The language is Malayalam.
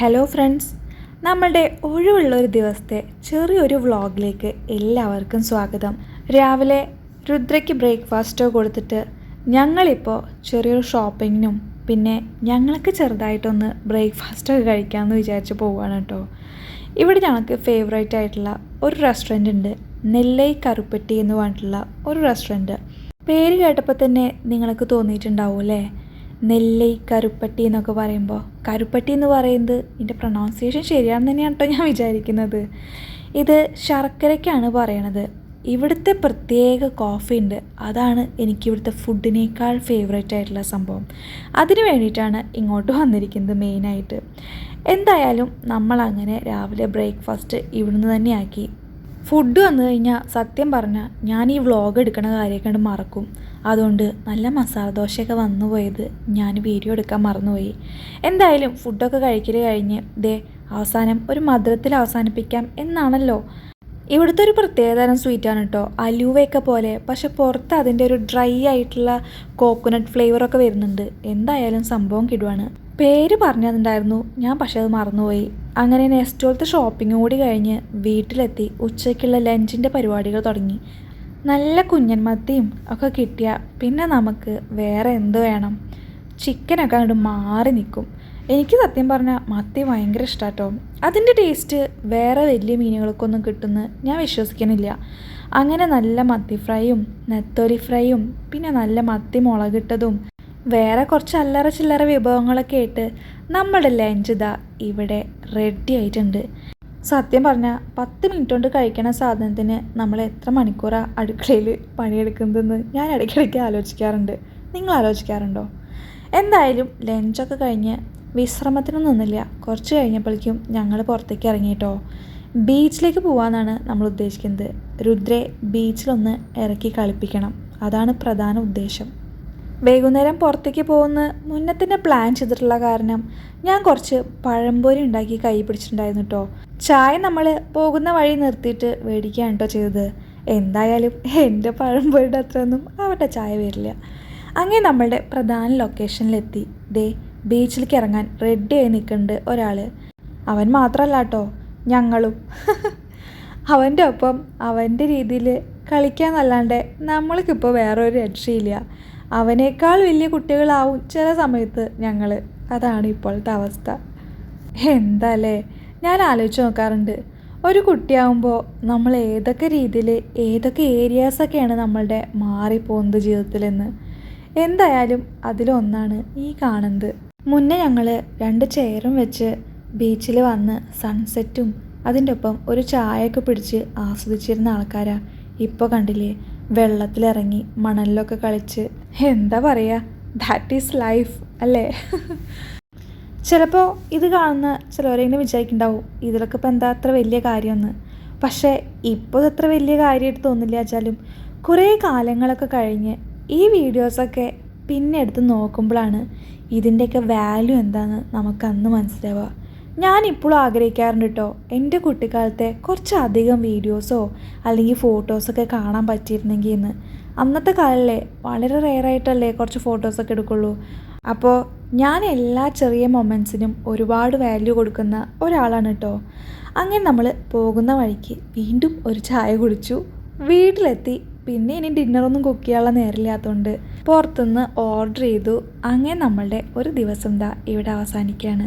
ഹലോ ഫ്രണ്ട്സ് നമ്മളുടെ ഒഴിവുള്ള ഒരു ദിവസത്തെ ചെറിയൊരു വ്ളോഗിലേക്ക് എല്ലാവർക്കും സ്വാഗതം. രാവിലെ രുദ്രയ്ക്ക് ബ്രേക്ക്ഫാസ്റ്റോ കൊടുത്തിട്ട് ഞങ്ങളിപ്പോൾ ചെറിയൊരു ഷോപ്പിങ്ങിനും പിന്നെ ഞങ്ങൾക്ക് ചെറുതായിട്ടൊന്ന് ബ്രേക്ക്ഫാസ്റ്റൊക്കെ കഴിക്കാമെന്ന് വിചാരിച്ച് പോവുകയാണ് കേട്ടോ. ഇവിടെ ഞങ്ങൾക്ക് ഫേവറേറ്റ് ആയിട്ടുള്ള ഒരു റെസ്റ്റോറന്റ് ഉണ്ട്. നെല്ലൈ കറുപ്പറ്റി എന്ന് പറഞ്ഞിട്ടുള്ള ഒരു റെസ്റ്റോറന്റ് പേര് കേട്ടപ്പോൾ തന്നെ നിങ്ങൾക്ക് തോന്നിയിട്ടുണ്ടാവും അല്ലേ? നെല്ലൈ കരുപ്പട്ടി എന്നൊക്കെ പറയുമ്പോൾ കരുപ്പട്ടി എന്ന് പറയുന്നത് ഇതിന്റെ പ്രൊണൗൺസിയേഷൻ ശരിയാണെന്ന് തന്നെയാണ് കേട്ടോ ഞാൻ വിചാരിക്കുന്നത്. ഇത് ശർക്കരയ്ക്കാണ് പറയണത്. ഇവിടുത്തെ പ്രത്യേക കോഫി ഉണ്ട്. അതാണ് എനിക്ക് ഇവിടുത്തെ ഫുഡിനേക്കാൾ ഫേവറേറ്റ് ആയിട്ടുള്ള സംഭവം. അതിന് വേണ്ടിയിട്ടാണ് ഇങ്ങോട്ട് വന്നിരിക്കുന്നത് മെയിനായിട്ട് എന്തായാലും നമ്മളങ്ങനെ രാവിലെ ബ്രേക്ക്ഫാസ്റ്റ് ഇവിടുന്ന് തന്നെയാക്കി ഫുഡ് വന്നു കഴിഞ്ഞാൽ സത്യം പറഞ്ഞാൽ ഞാൻ ഈ വ്ളോഗ് എടുക്കണ കാര്യമൊക്കെ മറക്കും. അതുകൊണ്ട് നല്ല മസാല ദോശയൊക്കെ വന്നു പോയത്. ഞാൻ വീഡിയോ എടുക്കാൻ മറന്നുപോയി. എന്തായാലും ഫുഡൊക്കെ കഴിക്കൽ കഴിഞ്ഞ് ദേ അവസാനം ഒരു മധുരത്തിൽ അവസാനിപ്പിക്കാം എന്നാണല്ലോ. ഇവിടുത്തെ ഒരു പ്രത്യേകതരം സ്വീറ്റാണ് കേട്ടോ അലുവയൊക്കെ പോലെ. പക്ഷെ പുറത്ത് അതിന്റെ ഒരു ഡ്രൈ ആയിട്ടുള്ള കോക്കോനട്ട് ഫ്ലേവറൊക്കെ വരുന്നുണ്ട്. എന്തായാലും സംഭവം കിടുവാണ്. പേര് പറഞ്ഞിട്ടുണ്ടായിരുന്നു. ഞാൻ പക്ഷേ അത് മറന്നുപോയി. അങ്ങനെ നെക്സ്റ്റോളത്തെ ഷോപ്പിംഗ് കൂടി കഴിഞ്ഞ് വീട്ടിലെത്തി ഉച്ചയ്ക്കുള്ള ലഞ്ചിന്റെ പരിപാടികൾ തുടങ്ങി. നല്ല കുഞ്ഞൻ മത്തിയും ഒക്കെ കിട്ടിയ പിന്നെ നമുക്ക് വേറെ എന്ത് വേണം? ചിക്കനൊക്കെ അങ്ങോട്ട് മാറി നിൽക്കും. എനിക്ക് സത്യം പറഞ്ഞാൽ മത്തി ഭയങ്കര ഇഷ്ടാട്ടോ. അതിന്റെ ടേസ്റ്റ് വേറെ വലിയ മീനുകൾക്കൊന്നും കിട്ടുമെന്ന് ഞാൻ വിശ്വസിക്കുന്നില്ല അങ്ങനെ നല്ല മത്തി ഫ്രൈയും നെത്തോലി ഫ്രൈയും പിന്നെ നല്ല മത്തി മുളകിട്ടതും വേറെ കുറച്ച് അല്ലറ ചില്ലറ വിഭവങ്ങളൊക്കെ ആയിട്ട് നമ്മുടെ ലഞ്ച് ഇതാ ഇവിടെ റെഡി ആയിട്ടുണ്ട്. സത്യം പറഞ്ഞാൽ പത്ത് മിനിറ്റ് കൊണ്ട് കഴിക്കണ സാധനത്തിന് നമ്മൾ എത്ര മണിക്കൂറാണ് അടുക്കളയിൽ പണിയെടുക്കുന്നതെന്ന് ഞാൻ ഇടയ്ക്കിടയ്ക്ക് ആലോചിക്കാറുണ്ട്. നിങ്ങൾ ആലോചിക്കാറുണ്ടോ? എന്തായാലും ലഞ്ചൊക്കെ കഴിഞ്ഞ് വിശ്രമത്തിനും നിന്നില്ല. കുറച്ച് കഴിഞ്ഞപ്പോഴേക്കും ഞങ്ങൾ പുറത്തേക്ക് ഇറങ്ങിയിട്ടോ ബീച്ചിലേക്ക് പോകാമെന്നാണ് നമ്മൾ ഉദ്ദേശിക്കുന്നത്. രുദ്രെ ബീച്ചിലൊന്ന് ഇറക്കി കളിപ്പിക്കണം. അതാണ് പ്രധാന ഉദ്ദേശം. വൈകുന്നേരം പുറത്തേക്ക് പോകുന്ന മുന്നേ തന്നെ പ്ലാൻ ചെയ്തിട്ടുള്ള കാരണം ഞാൻ കുറച്ച് പഴംപൊരി ഉണ്ടാക്കി കൈ പിടിച്ചിട്ടുണ്ടായിരുന്നു കേട്ടോ ചായ നമ്മൾ പോകുന്ന വഴി നിർത്തിയിട്ട് മേടിക്കുകയാണ് കേട്ടോ ചെയ്തത്. എന്തായാലും എന്റെ പഴംപൊരിയുടെ അത്രയൊന്നും അവരുടെ ചായ വരില്ല. അങ്ങനെ നമ്മളുടെ പ്രധാന ലൊക്കേഷനിലെത്തി ദേ ബീച്ചിലേക്ക് ഇറങ്ങാൻ റെഡി ആയി നിൽക്കുന്നുണ്ട് ഒരാൾ അവൻ മാത്രമല്ല കേട്ടോ ഞങ്ങളും. അവന്റെ ഒപ്പം അവന്റെ രീതിയിൽ കളിക്കാന്നല്ലാണ്ട് നമ്മൾക്കിപ്പോൾ വേറൊരു രക്ഷയില്ല. അവനേക്കാൾ വലിയ കുട്ടികളാവും ചില സമയത്ത് ഞങ്ങൾ അതാണ് ഇപ്പോഴത്തെ അവസ്ഥ. എന്താല്ലേ ഞാൻ ആലോചിച്ച് നോക്കാറുണ്ട്. ഒരു കുട്ടിയാവുമ്പോൾ നമ്മൾ ഏതൊക്കെ രീതിയിൽ ഏതൊക്കെ ഏരിയാസൊക്കെയാണ് നമ്മളുടെ മാറിപ്പോകുന്നത് ജീവിതത്തിലെന്ന്. എന്തായാലും അതിലൊന്നാണ് ഈ കാണുന്നത്. മുന്നേ ഞങ്ങൾ രണ്ട് ചെയറും വെച്ച് ബീച്ചിൽ വന്ന് സൺസെറ്റും അതിന്റെ ഒപ്പം ഒരു ചായയൊക്കെ പിടിച്ച് ആസ്വദിച്ചിരുന്ന ആൾക്കാരാണ് ഇപ്പോൾ കണ്ടില്ലേ? വെള്ളത്തിലിറങ്ങി മണലിലൊക്കെ കളിച്ച്. എന്താ പറയുക ദാറ്റ് ഈസ് ലൈഫ് അല്ലേ? ചിലപ്പോൾ ഇത് കാണുന്ന ചിലവരെങ്കിലും വിചാരിക്കുന്നുണ്ടാവും ഇതിലൊക്കെ ഇപ്പം എന്താ അത്ര വലിയ കാര്യമെന്ന്. പക്ഷേ ഇപ്പോൾ അത്ര വലിയ കാര്യമായിട്ട് തോന്നില്ല വെച്ചാലും കുറേ കാലങ്ങളൊക്കെ കഴിഞ്ഞ് ഈ വീഡിയോസൊക്കെ പിന്നെ എടുത്ത് നോക്കുമ്പോഴാണ് ഇതിന്റെയൊക്കെ വാല്യൂ എന്താണെന്ന് നമുക്കന്ന് മനസ്സിലാവുക. ഞാനിപ്പോഴും ആഗ്രഹിക്കാറുണ്ട് കേട്ടോ എന്റെ കുട്ടിക്കാലത്തെ കുറച്ചധികം വീഡിയോസോ അല്ലെങ്കിൽ ഫോട്ടോസൊക്കെ കാണാൻ പറ്റിയിരുന്നെങ്കിൽ എന്ന്. അന്നത്തെ കാലല്ലേ വളരെ റെയറായിട്ടല്ലേ കുറച്ച് ഫോട്ടോസൊക്കെ എടുക്കുള്ളൂ. അപ്പോൾ ഞാൻ എല്ലാ ചെറിയ മൊമെന്റ്സിനും ഒരുപാട് വാല്യൂ കൊടുക്കുന്ന ഒരാളാണ് കേട്ടോ അങ്ങനെ നമ്മൾ പോകുന്ന വഴിക്ക് വീണ്ടും ഒരു ചായ കുടിച്ചു. വീട്ടിലെത്തി പിന്നെ ഇനി ഡിന്നറൊന്നും കുക്ക് ചെയ്യാനുള്ള നേരില്ലാത്തതുകൊണ്ട് പുറത്തുനിന്ന് ഓർഡർ ചെയ്തു. അങ്ങനെ നമ്മളുടെ ഒരു ദിവസം ദാ ഇവിടെ അവസാനിക്കുകയാണ്.